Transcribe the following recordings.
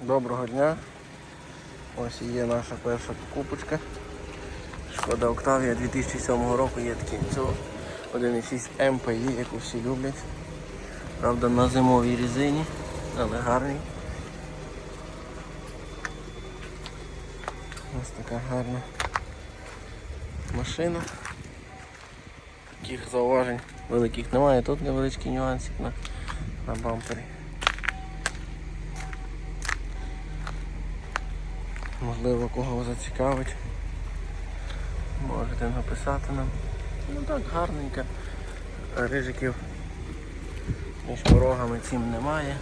Доброго дня. Ось є наша перша покупочка. Шкода Октавія 2007 року є такий цього 1.6 МПІ, яку всі люблять. Правда на зимовій резині, але гарний. Ось така гарна машина. Таких зауважень великих немає. Тут невеличкий нюансик на, на бампері. Можливо, кого зацікавить. Можете написати нам. Ну так, гарненько. Рижиків між порогами цим немає.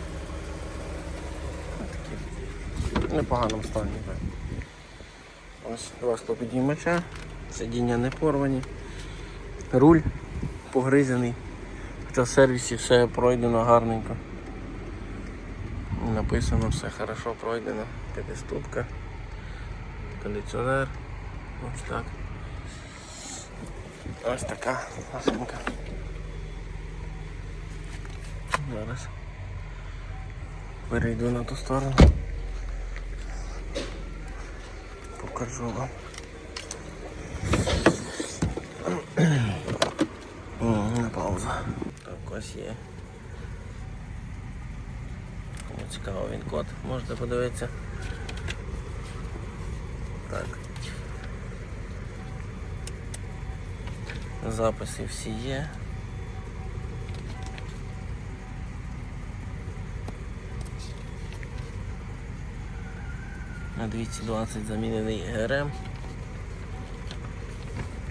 Такі в непоганому стані. Ось два склопідіймача, сидіння не порвані, руль погризений. Хоча в сервісі все пройдено гарненько. Написано все хорошо пройдено. П'ятиступка, кондиціонер. Ось так. Ось така машинка. Зараз перейду на ту сторону. Покажу вам. На паузу. Так, ось є. Цікаво він код, можете подивитися. Так. Записи всі є. На 220 замінений ГРМ.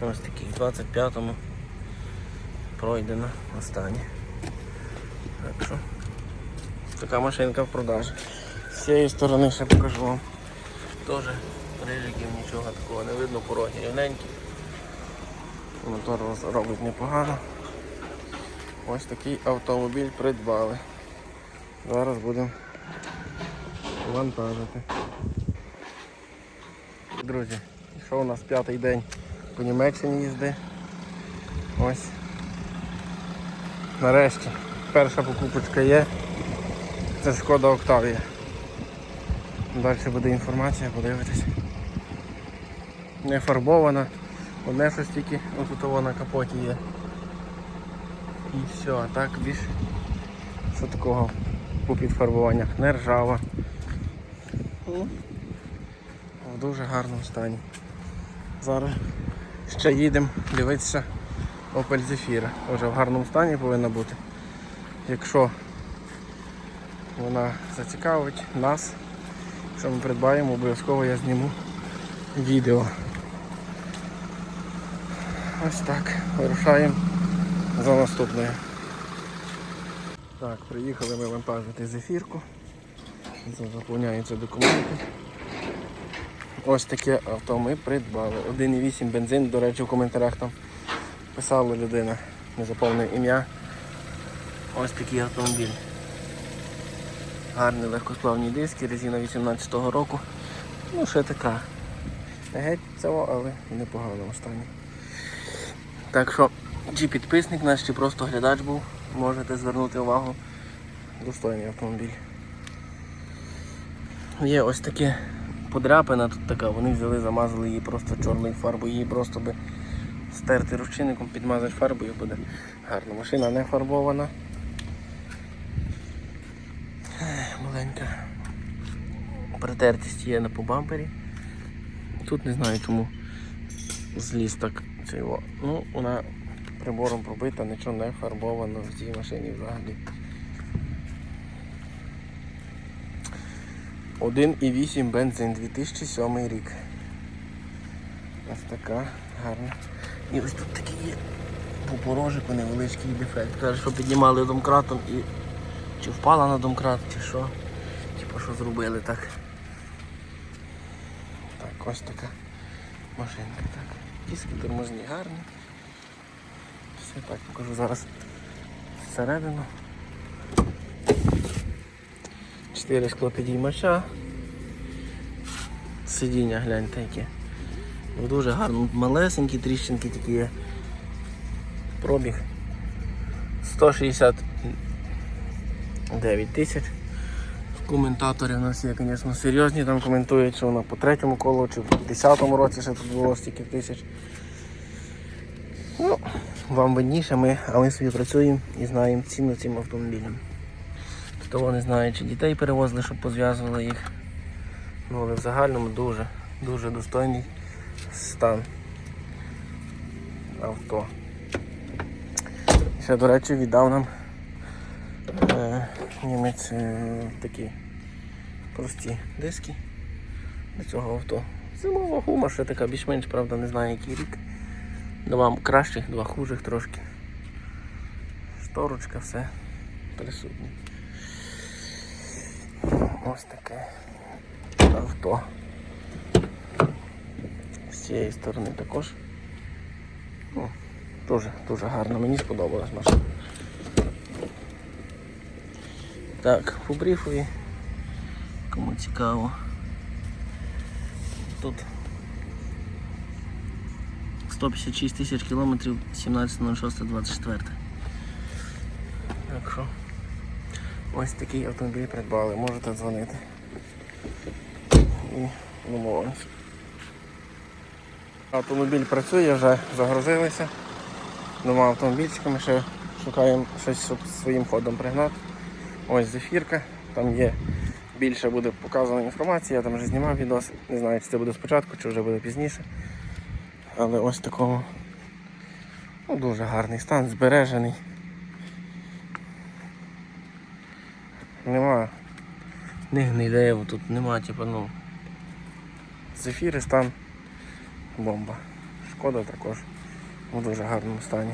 Ось такий в 25-му пройдено останнє. Так що така машинка в продажі. З цієї сторони ще покажу вам. Теж рижиків нічого такого не видно, пороги рівненькі. Мотор робить непогано. Ось такий автомобіль придбали. Зараз будемо вантажити. Друзі, що у нас п'ятий день по Німеччині їзди. Ось. Нарешті перша покупочка є. Це шкода Октавія. Далі буде інформація, подивитись. Не фарбована. Одне щось тільки отут на капоті є. І все, а так більш що такого по підфарбуваннях не ржава. В дуже гарному стані. Зараз ще їдемо дивитися Opel Zafira. Вже в гарному стані повинна бути. Якщо вона зацікавить нас, якщо ми придбаємо, обов'язково я зніму відео. Ось так, вирушаємо за наступною. Так, приїхали ми вантажити зефірку. Заповняються документи. Ось таке авто ми придбали. 1,8 бензин, до речі, в коментарях там писала людина, не заповнив ім'я. Ось такий автомобіль. Гарні легкосплавні диски, резина 18-го року. Ну, ще така. Геть цього, але в непоганому стані. Так що, чи підписник наш, чи просто глядач був, можете звернути увагу. Достойний автомобіль. Є ось таке подряпина тут така, вони взяли, замазали її просто чорною фарбою, її просто би стерти ручинником, підмазати фарбою буде гарна. Машина не фарбована. Маленька. Притертість є на по бампері. Тут не знаю чому зліз так цей. Ну, вона прибором пробита, нічого не фарбовано в цій машині взагалі. 1,8 бензин 2007 рік. Ось така гарна. І ось тут такий є по невеличкий дефект. Каже, що піднімали домкратом і чи впала на домкрат, чи що. Типу що зробили так. Так, ось така машинка. Так. Диски тормозні гарні. Все так покажу зараз всередину. Чотири склопідіймача. Сидіння гляньте яке. Дуже гарно. Малесенькі тріщинки такі є. Пробіг 169 тисяч. Коментатори в нас є, звісно, серйозні, там коментують, що вона по третьому колу чи по 10-му році ще тут було стільки тисяч. Ну, вам видніше, ми, а ми собі працюємо і знаємо ціну цим автомобілям. Того не знаю, чи дітей перевозили, щоб позв'язували їх. Ну, але в загальному дуже, дуже достойний стан авто. Ще, до речі, віддав нам е, німець е, такі прості диски до цього авто. Зимова гума, ще така більш-менш, правда, не знаю який рік. Два кращих, два хужих трошки. Шторочка, все присутнє. Ось таке авто. З цієї сторони також. Ну, дуже, дуже гарно, мені сподобалась машина. Так, по бріфові. Кому цікаво. Тут 156 тисяч кілометрів 17.06.24. Так що ось такий автомобіль придбали, можете дзвонити. І домовимося. Автомобіль працює, вже загрузилися. Двома автомобільчиками ще шукаємо щось, щоб своїм ходом пригнати. Ось зефірка, там є більше буде показана інформація, я там вже знімав відос. Не знаю, чи це буде спочатку, чи вже буде пізніше. Але ось такого ну, дуже гарний стан, збережений. Нема не гнилеєво тут, нема, типу, ну. Зефіри стан бомба. Шкода також у дуже гарному стані.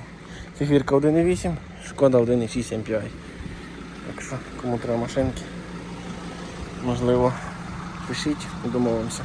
Зефірка 1.8, шкода 1.6 MPI. Так що, кому треба машинки, можливо, пишіть домовимося.